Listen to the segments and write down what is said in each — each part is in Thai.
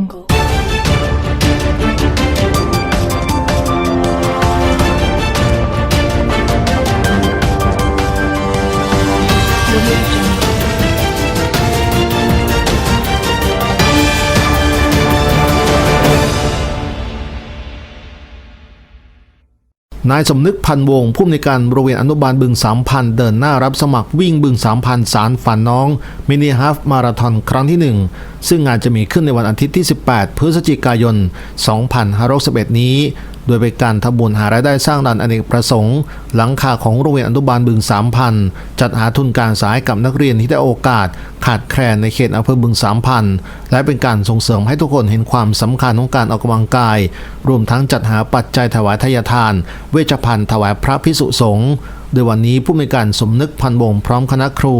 Jungle. นายสมนึกพันวงผู้อำนวยการบริเวณอนุบาลบึงสามพันเดินหน้ารับสมัครวิ่งบึงสามพันสารฝันน้อง มินิฮาฟมาราทอนครั้งที่ 1 ซึ่งงานจะมีขึ้นในวันอาทิตย์ที่ 18 พฤศจิกายน 2561 นี้ โดยเป็นการทำบุญหารายได้สร้างด่านอเนกประสงค์ หลังคาของโรงเรียนอนุบาลบึงสามพันจัดหาทุนการศึกษาให้กับนักเรียนที่ได้โอกาส ขาดแคลนในเขตอำเภอบึงสามพันและเป็นการส่งเสริมให้ทุกคนเห็นความสำคัญของการออกกำลังกาย รวมทั้งจัดหาปัจจัยถวายทายทาน เวชภัณฑ์ถวายพระพิสุสงฆ์โดยวันนี้ผู้มีการสมนึกพันวงพร้อมคณะครู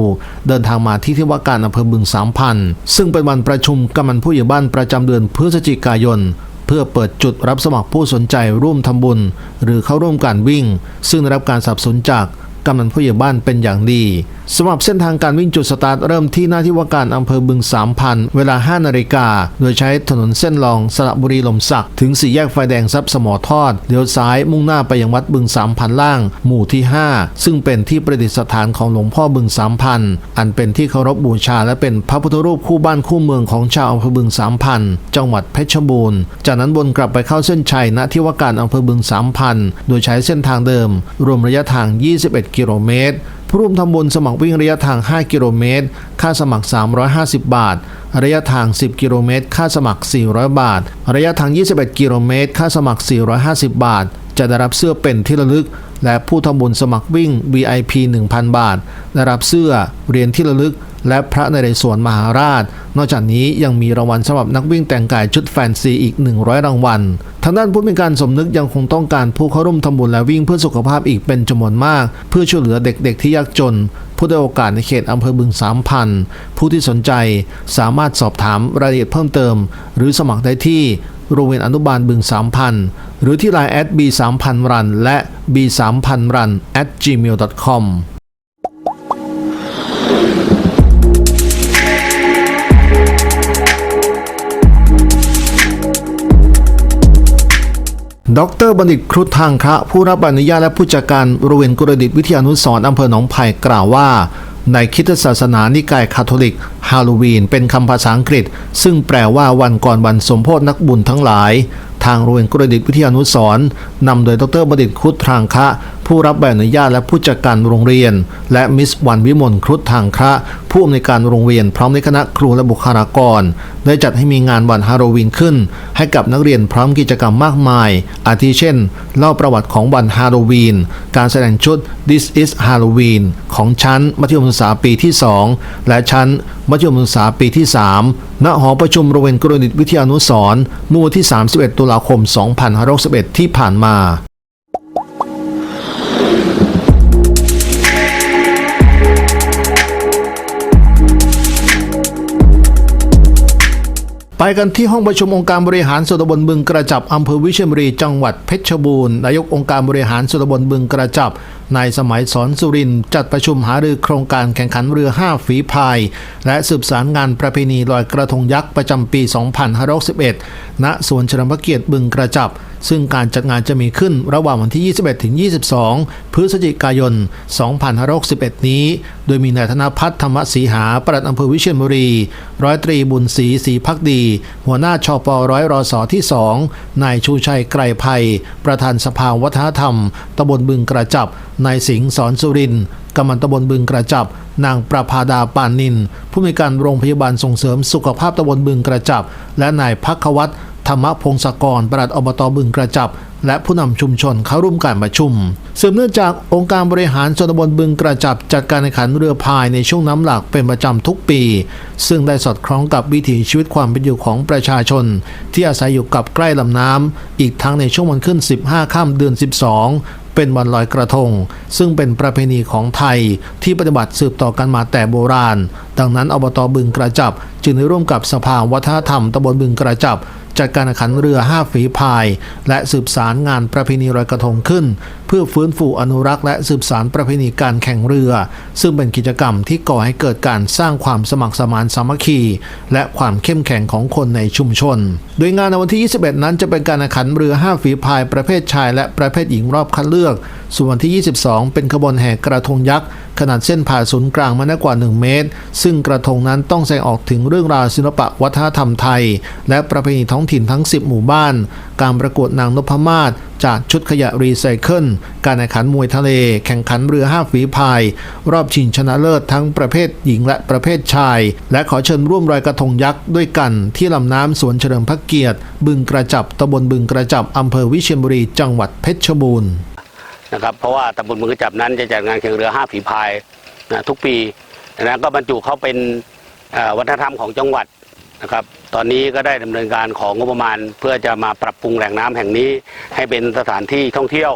เดินทางมาที่ที่ว่าการอำเภอบึงสามพันซึ่งเป็นวันประชุมกำนันผู้ใหญ่บ้านประจำเดือนพฤศจิกายน เพื่อเปิดจุดรับสมัครผู้สนใจร่วมทำบุญ หรือเข้าร่วมการวิ่ง ซึ่งได้รับการสนับสนุนจาก กำนันผู้ใหญ่บ้านเป็นอย่างดีสำหรับเส้นทางการวิ่งจุดสตาร์ทเริ่มที่หน้าที่ว่าการอำเภอบึงสามพันเวลา 5 นาฬิกา โดยใช้ถนนเส้นรองสระบุรีลมสักถึงสี่แยกไฟแดงซับสมอทอดเลี้ยวซ้ายมุ่งหน้าไปยังวัดบึงสามพันล่าง หมู่ที่ 5 ซึ่งเป็นที่ประดิษฐานของหลวงพ่อบึงสามพันอันเป็นที่เคารพบูชาและเป็นพระพุทธรูปคู่บ้านคู่เมืองของชาวอำเภอบึงสามพันจังหวัดเพชรบูรณ์ จากนั้นวนกลับไปเข้าเส้นชัยณที่ว่าการอำเภอบึงสามพันโดยใช้เส้นทางเดิม รวมระยะทาง 21กิโลเมตรผู้ร่วมทำบุญสมัครวิ่งระยะทาง 5 กิโลเมตร ค่าสมัคร 350 บาท ระยะทาง 10 กิโลเมตร ค่าสมัคร 400 บาท ระยะทาง 21 กิโลเมตร ค่าสมัคร 450 บาท จะได้รับเสื้อเป็นที่ระลึก และผู้ทำบุญสมัครวิ่ง VIP 1,000 บาท ได้รับเสื้อเหรียญที่ระลึก และพระนเรศวรมหาราช นอกจากนี้ยังมีรางวัลสำหรับนักวิ่งแต่งกายชุดแฟนซีอีก 100 รางวัล ทางด้านผู้มีการสมนึกยังคงต้องการผู้เข้าร่วมทำบุญและวิ่งเพื่อสุขภาพอีกเป็นจำนวนมาก เพื่อช่วยเหลือเด็กๆที่ยากจน ผู้ได้โอกาสในเขตอำเภอบึงสามพันผู้ที่สนใจสามารถสอบถามรายละเอียดเพิ่มเติม หรือสมัครได้ที่โรงเรียนอนุบาลบึงสามพันหรือที่ไลน์แอด b 3 0 0 0รันและ b 3 0 0 0รัน at gmail.com ดรบัณฑิตครุฑทางคะผู้รับอนุญาตและผู้จัดการโรงเรียนกุรดิตวิทยานุสรณ์อำเภอหนองไผ่กล่าวว่า ในคิดศาสนานิกายคาทอลิกฮาโลวีน เป็นคำภาษาอังกฤษ ซึ่งแปลว่าวันก่อนวันสมโพธินักบุญทั้งหลาย ทางโรงเรียนกุรดิตวิทยานุสรณ์นำโดยดรบัณฑิตครุฑทางคะ ผู้รับใบอนุญาตและผู้จัดการโรงเรียน และมิสวันวิมลครุฑทางคะ ผู้อำนวยการโรงเรียนพร้อมในคณะครูและบุคลากร ได้จัดให้มีงานวันฮาโลวีนขึ้น ให้กับนักเรียนพร้อมกิจกรรมมากมาย อาทิเช่น เล่าประวัติของวันฮาโลวีน การแสดงชุด This is Halloween ของชั้นมัธยมศึกษาปีที่ 2 และชั้นมัธยมศึกษาปีที่ 3 ณหอประชุมโรงเรียนกรณิตวิทยานุสรณ์เมื่อวันที่ 31 ตุลาคม 2561 ที่ผ่านมาไปกันที่ห้องประชุมองค์การบริหารส่วนตำบลบึงกระจับอำเภอวิเชียรบุรีจังหวัดเพชรบูรณ์นายกองค์การบริหารส่วนตำบลบึงกระจับ นายสมัยสอนสุรินทร์จัดประชุมหารือโครงการแข่งขันเรือ5ฝีพาย และสืบสารงานประเพณีลอยกระทงยักษ์ประจำปี 2561 ณ สวนเฉลิมพระเกียรติบึงกระจับซึ่งการจัดงานจะมีขึ้นระหว่างวันที่ 21 ถึง 22 พฤศจิกายน 2561 นี้ โดยมีนายธนพัฒน์ธรรมศรีหา ปลัดอำเภอวิเชียรบุรี ร้อยตรีบุญศรีศรีพักดี หัวหน้าชปร้อยรอสอที่ 2 นายชูชัยไกรภัย ประธานสภาวัฒนธรรม ตำบลบึงกระจับ นายสิงห์สอนสุรินทร์กำมันตำบลบึงกระจับ นางประภาดาปานนิน ผู้มีการโรงพยาบาลส่งเสริมสุขภาพตำบลบึงกระจับ และนายพักวัต ธรรมพงศกรปลัดอบตบึงกระจับ และผู้นำชุมชนเข้าร่วมการประชุมสืบเนื่องจากองค์การบริหารส่วนตำบลบึงกระจับ จัดการแข่งขันเรือพายในช่วงน้ำหลากเป็นประจำทุกปี ซึ่งได้สอดคล้องกับวิถีชีวิตความเป็นอยู่ของประชาชน ที่อาศัยอยู่กับใกล้ลำน้ำอีกทั้งในช่วงวันขึ้น 15ค่ำเดือน 12เป็นวันลอยกระทง ซึ่งเป็นประเพณีของไทยที่ปฏิบัติสืบต่อกันมาแต่โบราณ ดังนั้นอบตบึงกระจับ จึงได้ร่วมกับสภาวัฒนธรรมตำบลบึงกระจับ จัดการแข่งขันเรือ 5 ฝีพาย และสืบสารงานประเพณีลอยกระทงขึ้น เพื่อฟื้นฟูอนุรักษ์และสืบสารประเพณีการแข่งเรือ ซึ่งเป็นกิจกรรมที่ก่อให้เกิดการสร้างความสมัครสมานสามัคคี และความเข้มแข็งของคนในชุมชน โดยงานในวันที่ 21 นั้นจะเป็นการแข่งขันเรือ 5 ฝีพายประเภทชาย และประเภทหญิงรอบคัดเลือกส่วนวันที่ 22 เป็นขบวนแห่กระทงยักษ์ ขนาดเส้นผ่าศูนย์กลางมากกว่า 1 เมตร ซึ่งกระทงนั้นต้องแสดงออกถึงเรื่องราวศิลปะวัฒนธรรมไทย และประเพณีท้องถิ่นทั้ง 10 หมู่บ้าน การประกวดนางนพมาศจากชุดขยะรีไซเคิล การแข่งขันมวยทะเล แข่งขันเรือ5ฝีพาย รอบชิงชนะเลิศทั้งประเภทหญิงและประเภทชาย และขอเชิญร่วมรอยกระทงยักษ์ด้วยกันที่ลำน้ำสวนเฉลิมพระเกียรติ บึงกระจับตำบลบึงกระจับอำเภอวิเชียรบุรีจังหวัดเพชรบูรณ์ นะครับเพราะว่าตำบลมือกระจับนั้นจะจัดงานแข่งเรือห้าฝีพายนะทุกปีดังนั้นก็บรรจุเข้าเป็นวัฒนธรรมของจังหวัดนะครับตอนนี้ก็ได้ดำเนินการของงบประมาณ เพื่อจะมาปรับปรุงแหล่งน้ำแห่งนี้ ให้เป็นสถานที่ท่องเที่ยว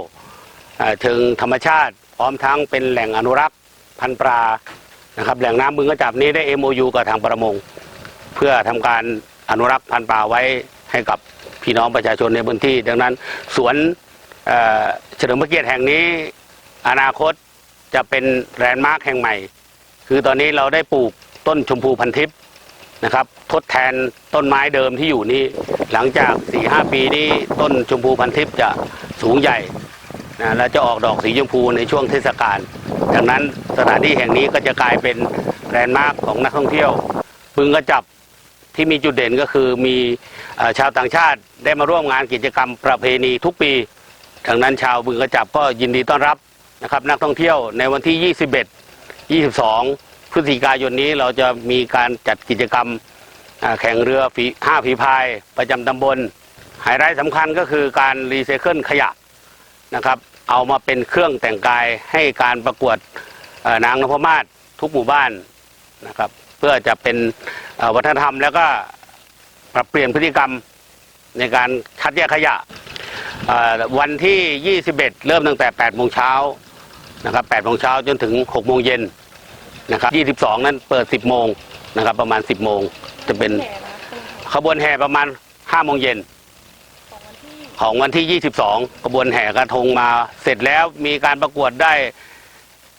เชิงธรรมชาติพร้อมทั้งเป็นแหล่งอนุรักษ์พันปลานะครับแหล่งน้ำบึงกระจับนี้ได้ MOU กับทางประมง เพื่อทำการอนุรักษ์พันปลาไว้ให้กับพี่น้องประชาชนในพื้นที่ ดังนั้นสวน เฉลิมพระเกียรติแห่งนี้อนาคตจะเป็นแลนด์มาร์คแห่งใหม่ คือตอนนี้เราได้ปลูกต้นชมพูพันทิพย์นะครับ ทดแทนต้นไม้เดิมที่อยู่นี้หลังจาก4ีหปีนี้ต้นชมพูพันทิพย์จะสูงใหญ่นะและจะออกดอกสีชมพูในช่วงเทศกาลดังนั้นสถานที่แห่งนี้ก็จะกลายเป็นแลนด์มาร์คของนักท่องเที่ยวบึงกระจับที่มีจุดเด่นก็คือมีอชาวต่างชาติได้มาร่วมงานกิจกรรมประเพณีทุกปี ดังนั้นชาวบึงกระจับก็ยินดีต้อนรับนะครับนักท่องเที่ยวในวันที่ 21 22 พฤศจิกายนนี้เราจะมีการจัดกิจกรรมแข่งเรือฝีห้าฝีพายประจำตำบลไฮไลท์สำคัญก็คือการรีไซเคิลขยะนะครับเอามาเป็นเครื่องแต่งกายให้การประกวดนางนพมาศทุกหมู่บ้านนะครับเพื่อจะเป็นวัฒนธรรมแล้วก็ปรับเปลี่ยนพฤติกรรมในการคัดแยกขยะ วันที่ 21 เริ่มตั้งแต่8โมงเช้านะครับ8โมงเช้าจนถึง6โมงเย็นนะครับ22 นั้นเปิด 10 โมงนะครับประมาณ 10 โมงจะเป็นขบวนแห่ประมาณ 5 โมงเย็นของวันที่ 22 ขบวนแห่กระทงมาเสร็จแล้วมีการประกวดได้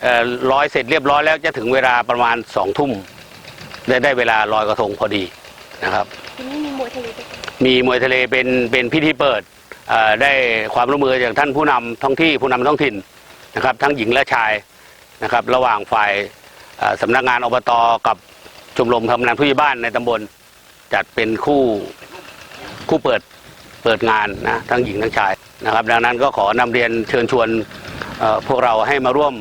เอ่อร้อยเสร็จเรียบร้อยแล้วจะถึงเวลาประมาณ2ทุ่มได้ได้เวลาลอยกระทงพอดีนะครับทีนี้มีมวยทะเลด้วยกันมีมวยทะเลเป็นเป็นพิธีเปิดเอ่อ ได้ความร่วมมือจากท่านผู้นำท้องที่ผู้นำท้องถิ่นนะครับทั้งหญิงและชายนะครับระหว่างฝ่ายเอ่อสำนักงานอบตกับชมรมทำงานผู้ใหญ่บ้านในตำบลจัดเป็นคู่คู่เปิดเปิดงานนะทั้งหญิงทั้งชายนะครับ ดังนั้นก็ขอนำเรียนเชิญชวนพวกเราให้มาร่วม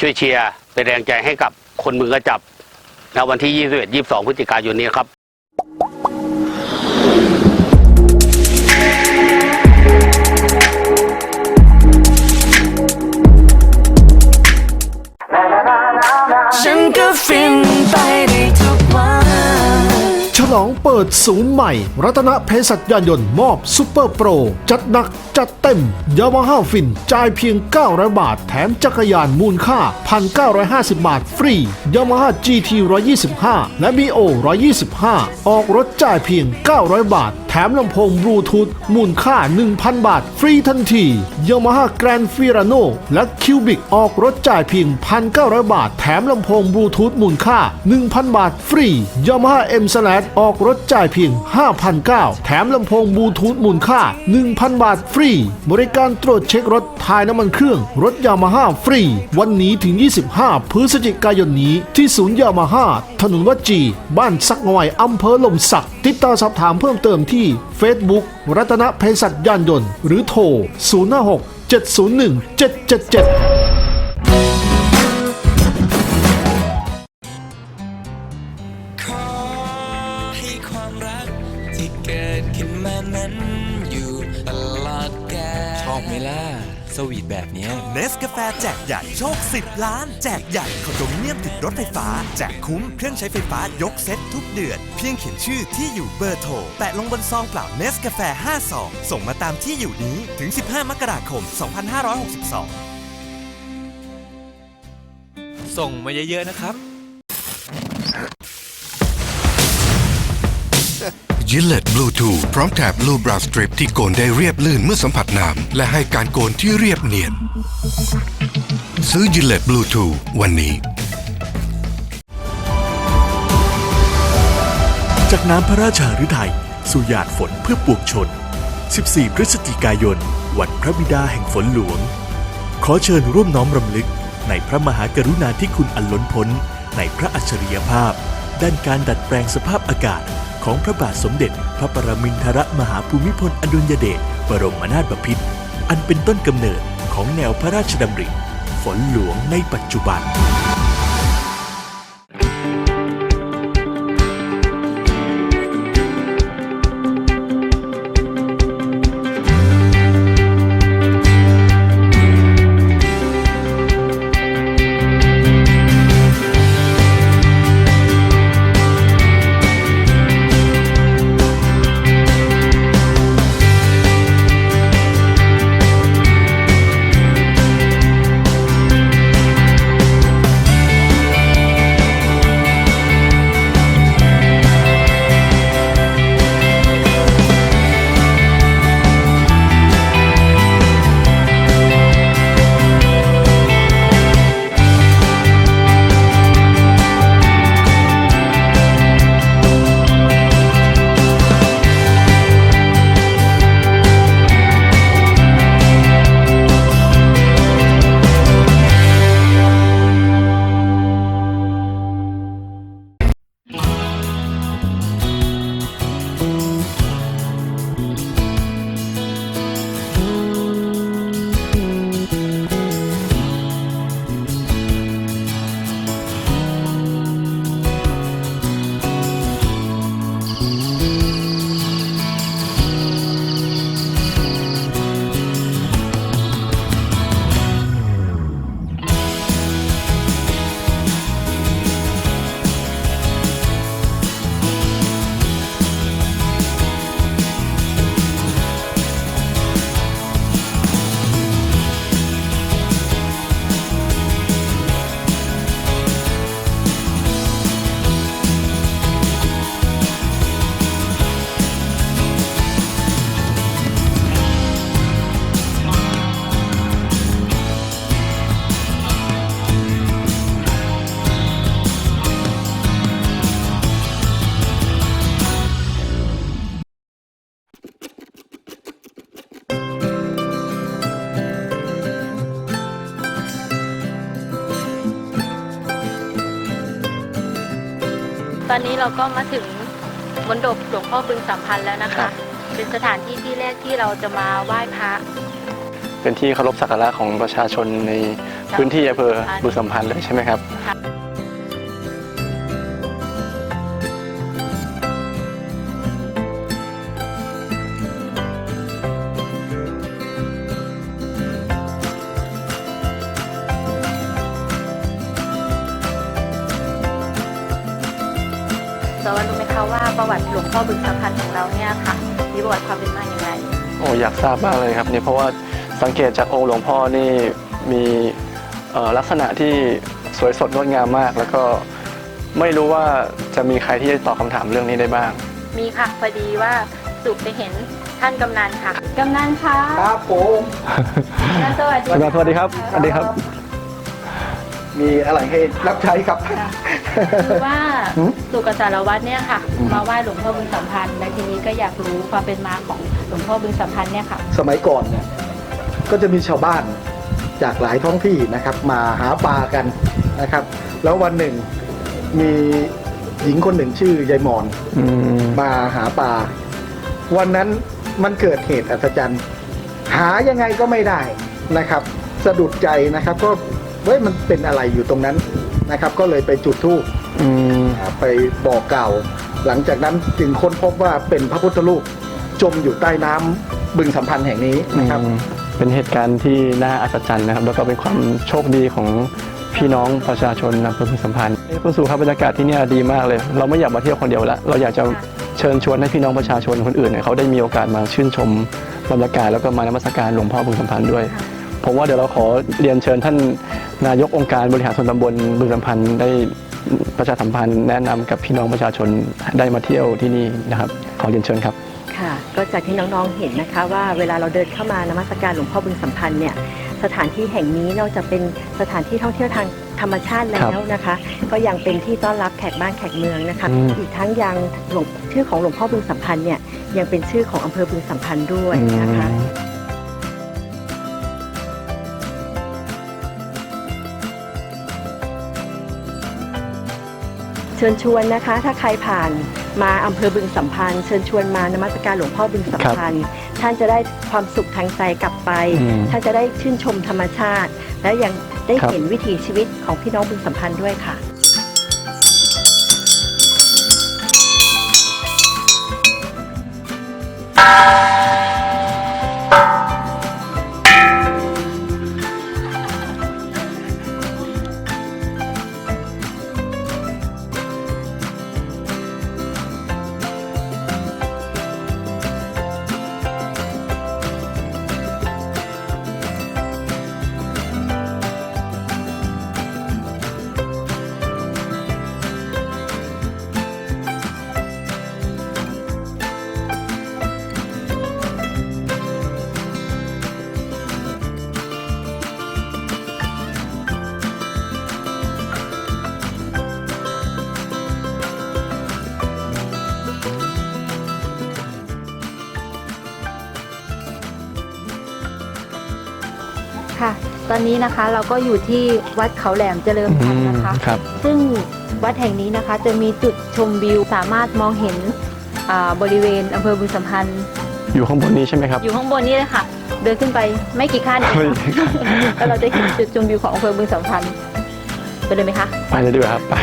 ช่วยเชียร์เป็นแรงใจให้กับคนมือกระจับในวันที่ 21 22 พฤศจิกายนนี้ครับ ฉลองเปิดศูนย์ใหม่ รัตนเพศัตยานยนต์มอบซูเปอร์โปร จัดหนักจัดเต็มยามาฮ่าฟินจ่ายเพียง 900 บาท แถมจักรยานมูลค่า 1,950 บาทฟรียามาฮ่า GT 125 และ BO 125 ออกรถจ่ายเพียง 900 บาท ถมลำโพงบลูทูธมูลค่า 1,000 บาท ฟรีทันทียามาฮ่าแกรนฟิราโนและคิวบิกออกรถจ่ายเพียง 1,900 บาท แถมลำโพงบลูทูธมูลค่า 1,000 บาท ฟรียามาฮ่าเอ็มสแลออกรถจ่ายเพียง 5,900 แถมลำโพงบลูทูธมูลค่า 1,000 บาท ฟรี บริการตรวจเช็ครถทายน้ำมันเครื่อง รถยามาฮ่าฟรี วันนี้ถึง 25 พฤศจิกายนนี้ที่ศูนย์ยามาฮ่าถนนวัดจี บ้านสักงอยอำเภอลมสัก ติดต่อสอบถามเพิ่มเติมที่ Facebook รัตนเพศัชยานยนต์ หรือโทร 056 701 777ขอให้ความรักที่เกิดขึ้นมานั้นอยู่ตลอดกาลชอบไหมล่ะ สวีทแบบเนี้ย เนสกาแฟแจกใหญ่โชค 10 ล้าน แจกใหญ่คอนโดมิเนียมติดรถไฟฟ้า แจกคุ้มเครื่องใช้ไฟฟ้ายกเซ็ตทุกเดือน เพียงเขียนชื่อที่อยู่เบอร์โทร แปะลงบนซองเปล่าเนสกาแฟ5ซองส่งมาตามที่อยู่นี้ถึง 15 มกราคม 2562 ส่งมาเยอะๆนะครับ Gillette Bluetooth พร้อมแถบ Blue Brow Strip ที่โกนได้เรียบลื่นเมื่อสัมผัสน้ำและให้การโกนที่เรียบเนียน ซื้อ Gillette Bluetooth วันนี้ จากน้ำพระราชาฤทัยสู่หยาดฝนเพื่อปวงชน 14 พฤศจิกายน วันพระบิดาแห่งฝนหลวง ขอเชิญร่วมน้อมรำลึกในพระมหากรุณาธิคุณอันล้นพ้น ในพระอัจฉริยภาพ ด้านการดัดแปลงสภาพอากาศ ของพระบาทสมเด็จ พระปรมินทรมหาภูมิพลอดุลยเดชบรมนาถบพิตรอันเป็นต้นกำเนิดของแนวพระราชดำริ ฝนหลวงในปัจจุบัน อนนี้เราก็มาถึงมณฑปหลวงพ่อบึงสัมพันธ์แล้วนะครัคะ บ เป็นสถานที่ที่แรกที่เราจะมาไหว้พระ เป็นที่เคารพสักการะของประชาชนในพื้นที่อำเภอบุรีสัมพันธ์เลยใช่ไหมครับ คะว่าประวัติหลวงพ่อบึงสัมพันธ์ของเราเนี่ยค่ะมีประวัติความเป็นมาอย่างไรโอ้อยากทราบมากเลยครับนี่เพราะว่าสังเกตจากองค์หลวงพ่อนี่มีเอ่อลักษณะที่สวยสดงดงามมาก แล้วก็ไม่รู้ว่าจะมีใครที่จะตอบคำถามเรื่องนี้ได้บ้าง มีค่ะพอดีว่าสุไปเห็นท่านกำนันค่ะกำนันคะครับผมสวัสดีกำนันสวัสดีครับสวัสดีครับ มีอะไรให้รับใช้ครับ คือว่าหืมสุกบสารวัตรเนี่ยค่ะมาไหว้หลวงพ่อบึงสัมพันธ์และทีนี้ก็อยากรู้ความเป็นมาของหลวงพ่อบึงสัมพันธ์เนี่ยค่ะ สมัยก่อนเนี่ยก็จะมีชาวบ้านจากหลายท้องที่นะครับมาหาปลากันนะครับ แล้ววันหนึ่งมีหญิงคนหนึ่งชื่อยายหมอน อืมมาหาปลา วันนั้นมันเกิดเหตุอัศจรรย์ หายังไงก็ไม่ได้นะครับ สะดุดใจนะครับ ก็ เว้ยมันเป็นอะไรอยู่ตรงนั้นนะครับ ก็เลยไปจุดธูปอืมไปบอกกล่าว หลังจากนั้นจึงค้นพบว่าเป็นพระพุทธรูปจมอยู่ใต้น้ำบึงสัมพันธ์แห่งนี้นะครับ อืมเป็นเหตุการณ์ที่น่าอัศจรรย์นะครับ แล้วก็เป็นความโชคดีของพี่น้องประชาชนอำเภอพึงสัมพันธ์เอ้ยคุณสู่ครับบรรยากาศที่เนี่ยดีมากเลย เราไม่อยากมาเที่ยวคนเดียวแล้วเราอยากจะเชิญชวนให้พี่น้องประชาชนคนอื่นเนี่ยเขาได้มีโอกาสมาชื่นชมบรรยากาศแล้วก็มานมัสการหลวงพ่อพึงสัมพันธ์ด้วย ผมว่าเดี๋ยวเราขอเรียนเชิญท่าน นายกองค์การบริหารส่วนตำบลบึงสัมพันธ์ได้ประชาสัมพันธ์แนะนำกับพี่น้องประชาชนได้มาเที่ยวที่นี่นะครับขอขอเรียนเชิญครับค่ะ ก็จากที่น้องๆเห็นนะคะ ว่าเวลาเราเดินเข้ามานมัสการหลวงพ่อบึงสัมพันธ์เนี่ยสถานที่แห่งนี้นอกจากเป็นสถานที่ท่องเที่ยวทางธรรมชาติแล้วนะคะ ก็ยังเป็นที่ต้อนรับแขกบ้านแขกเมืองนะคะอืมอีกทั้งยังหลวงชื่อของหลวงพ่อบึงสัมพันธ์เนี่ยยังเป็นชื่อของอำเภอบึงสัมพันธ์ด้วยนะคะ ชิญชวนนะคะ ถ้าใครผ่านมาอำเภอบึงสัมพันธ์ เชิญชวนมานมัสการหลวงพ่อบึงสัมพันธ์ ท่านจะได้ความสุขทางใจกลับไป อืม ท่านจะได้ชื่นชมธรรมชาติ และยังได้ครับเห็นวิถีชีวิตของพี่น้องบึงสัมพันธ์ด้วยค่ะค่ะ นนี้นะคะ เราก็อยู่ที่วัดเขาแหลมเจริญพันธุ์นะคะอืมครับ ซึ่งวัดแห่งนี้นะคะจะมีจุดชมวิวสามารถมองเห็นอ่าบริเวณอำเภอบึงสัมพันธ์ อยู่ข้างบนนี้ใช่ไหมครับ อยู่ข้างบนนี้เลยค่ะ เดินขึ้นไปไม่กี่ขั้นเองไม่กี่ขั้นแล้วเราจะเห็นจุดชมวิวของอำเภอบึงสัมพันธ์ไปเลยไหมคะ ไปเลยดีกว่าครับไป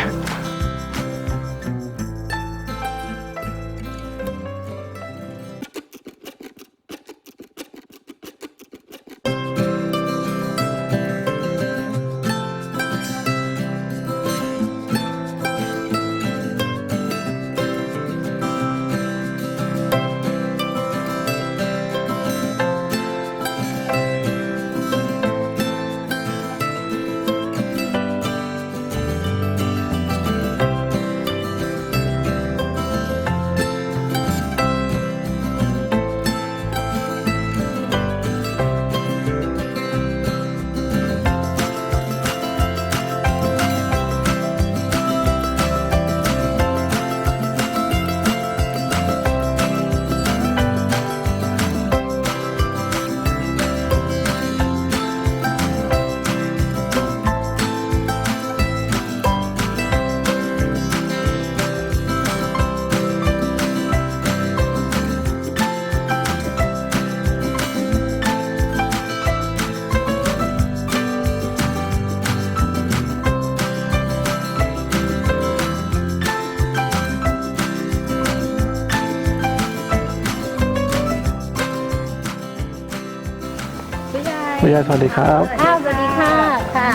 ผู้ใหญ่ผู้ใหญ่สวัสดีครับอ้าวสวัสดีค่ะ ค่ะ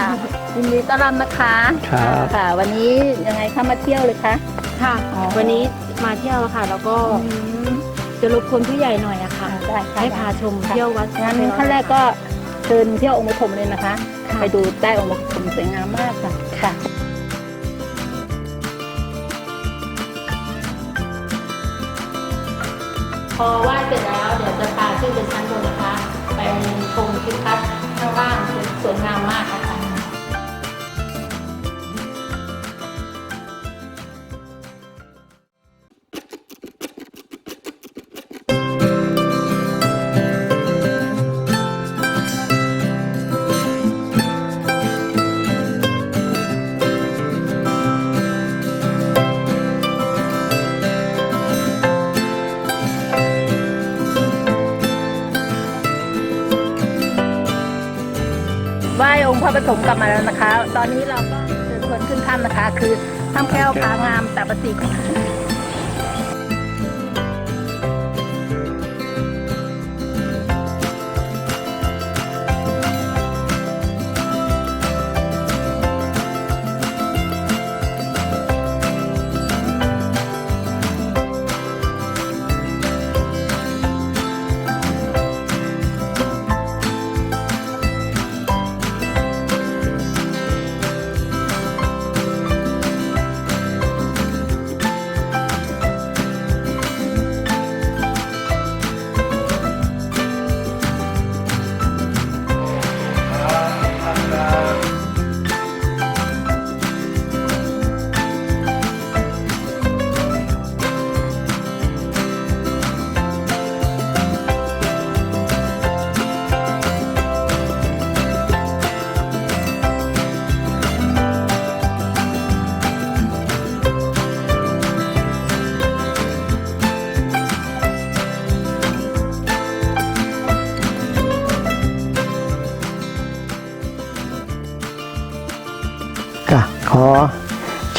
ยินดีต้อนรับนะคะครับ ค่ะ วันนี้ยังไงคะมาเที่ยวเลยคะ ค่ะ อ๋อ วันนี้มาเที่ยวค่ะ แล้วก็จะรบกวนผู้ใหญ่หน่อยอะค่ะ ได้ค่ะให้พาชมเที่ยววัดงั้นขั้นแรกก็เชิญเที่ยวองค์ปฐมเลยนะคะ ไปดูใต้องค์ปฐมสวยงามมากค่ะ ค่ะ พอไหว้เสร็จแล้วเดี๋ยวจะพาขึ้นไปชั้นบนนะคะ ไปชมทิวทัศน์ข้างล่างสวยงามมากนะคะ ว้องค์พระปฐมกลับมาแล้วนะคะ ตอนนี้เราก็เชิญชวนขึ้นถ้ำนะคะ คือถ้ำแก้วพางามแต่ประสิทธิ์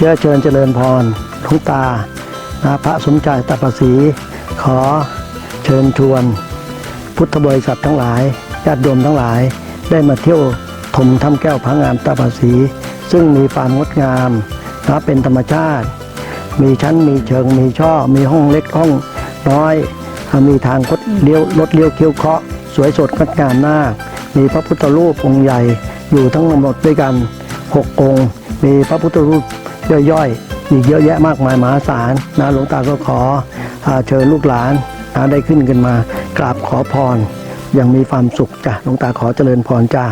เชื้อเชิญเจริญพรหลวงตาพระสมใจตาประสีขอเชิญชวน พุทธบริษัททั้งหลายญาติโยมทั้งหลายได้มาเที่ยวถมถ้ำแก้วพระงามตาประสีซึ่งมีความงดงามนะเป็นธรรมชาติ มีชั้นมีเชิงมีช่อ มีห้องเล็กห้องน้อย มีทางคดเลี้ยวรถเลี้ยวเคี้ยวเคาะ สวยสดงดงามมาก มีพระพุทธรูปองค์ใหญ่อยู่ทั้งหมดด้วยกันหกองค์ มีพระพุทธรูป ย่อยๆ อีกเยอะแยะมากมายมหาศาลนะหลวงตาก็ขอเชิญลูกหลานนะได้ขึ้นกันมากราบขอพรอย่างมีความสุขจ้ะหลวงตาขอเจริญพรจ้า